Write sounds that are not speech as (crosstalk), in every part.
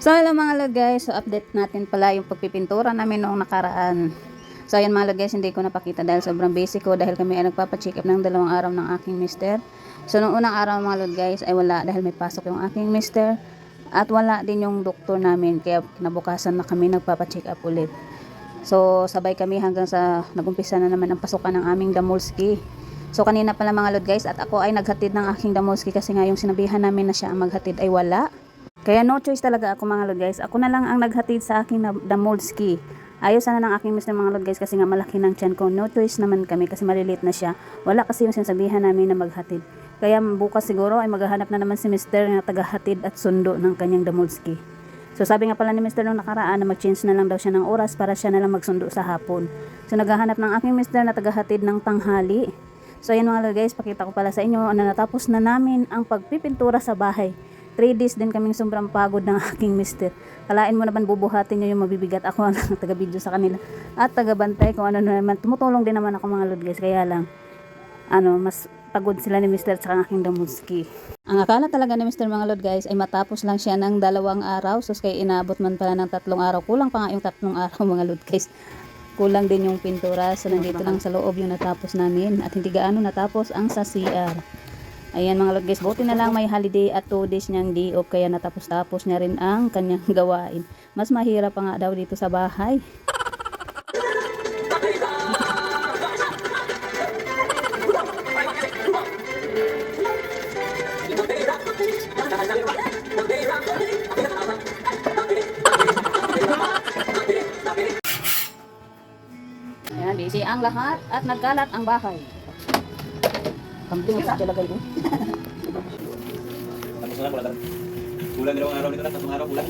So, hello mga lord guys. So, update natin pala yung pagpipintura namin noong nakaraan. So, ayan mga lord guys, hindi ko napakita dahil sobrang basic ko dahil kami ay nagpapacheck up ng dalawang araw ng aking mister. So, noong unang araw mga lord guys ay wala dahil may pasok yung aking mister. At wala din yung doktor namin kaya kinabukasan na kami nagpapacheck up ulit. So, sabay kami hanggang sa nagumpisa na naman ang pasukan ng aming Damolski. So, kanina pala mga lord guys at ako ay naghatid ng aking Damolski kasi nga yung sinabihan namin na siya ang maghatid ay wala. Kaya no choice talaga ako mga lord guys. Ako na lang ang naghatid sa aking Damolski. Ayos sana ng aking mister mga lord guys kasi nga malaki ng tiyan ko. No choice naman kami kasi maliliit na siya. Wala kasi yung sinasabihan namin na maghatid. Kaya bukas siguro ay maghahanap na naman si mister na tagahatid at sundo ng kanyang Damolski. So sabi nga pala ni Mr. nung nakaraan na mag-change na lang daw siya ng oras para siya na lang magsundo sa hapon. So naghahanap ng aking Mr. na tagahatid ng tanghali. So ayan mga guys, pakita ko pala sa inyo na natapos na namin ang pagpipintura sa bahay. 3 days din kaming sobrang pagod ng (laughs) aking mister. Kalain mo naman bubuhatin nyo yung mabibigat. Ako ang (laughs) taga-video sa kanila. At taga-bantay kung ano na naman. Tumutulong din naman ako mga lord guys. Kaya lang, ano, mas pagod sila ni Mr. at saka ang aking damuski. Ang akala talaga ni Mr. mga lord guys ay matapos lang siya ng dalawang araw. So kaya inabot man pala ng tatlong araw. Kulang pa nga yung tatlong araw (laughs) mga lord guys. Kulang din yung pintura. So nandito lang sa loob yung natapos namin. At hindi gaano natapos ang sa CR. Ayan mga lord guys, buti na lang may holiday at 2 days niyang day off kaya natapos-tapos niya rin ang kanyang (laughs) gawain. Mas mahirap pa nga daw dito sa bahay. Ayan, busy ang lahat at nagkalat ang bahay. Kambing sa talaga yun. Tapos na kulang. Kulang dalawang araw nito na, tatlong araw kulang.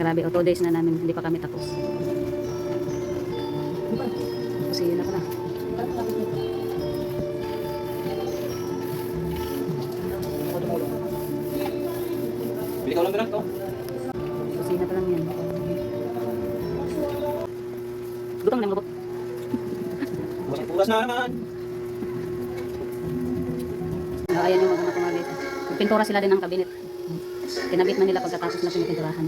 Grabe, o 2 days na namin, hindi pa kami tapos. Kasi yun ako na. Bili ka ulang ganun to. Kusina pa lang yan. Gutom na lubot. Bukas bukas na naman. Pintura sila din ng kabinet. Kinabit na nila pagkatapos na pinipinturahan.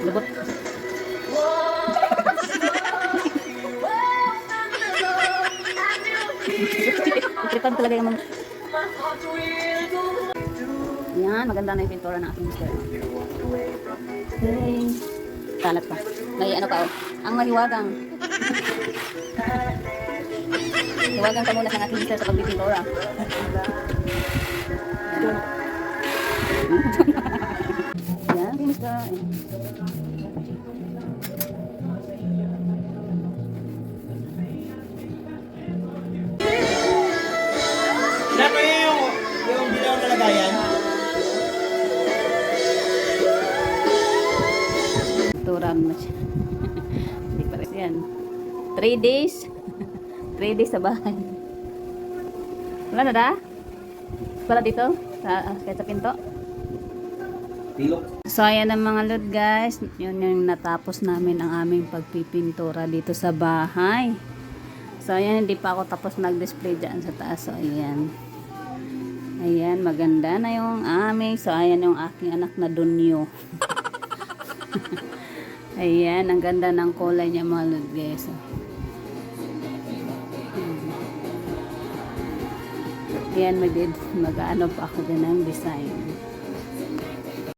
Lubot. Tripan talaga yung mga... Yan, maganda na yung pintura ng aking mister. Hey. Kalat pa. May ano pa oh. Ang mahiwagang. Hiwagang ka muna sa aking mister sa pagpipintura. (laughs) Yan. Yan, aking 3 days 3 days sa bahay wala na da? wala dito? Sa, ah, kahit sa pinto? So ayan ang mga lot guys, yun yung natapos namin ang aming pagpipintura dito sa bahay. So ayan, hindi pa ako tapos mag-display dyan sa taas. So ayan. Ayan, maganda na yung aming. So ayan yung aking anak na dunyo. (laughs) ayan, ang ganda ng kulay niya mga lot guys. So, Mag- mag-ano pa ako din ng design.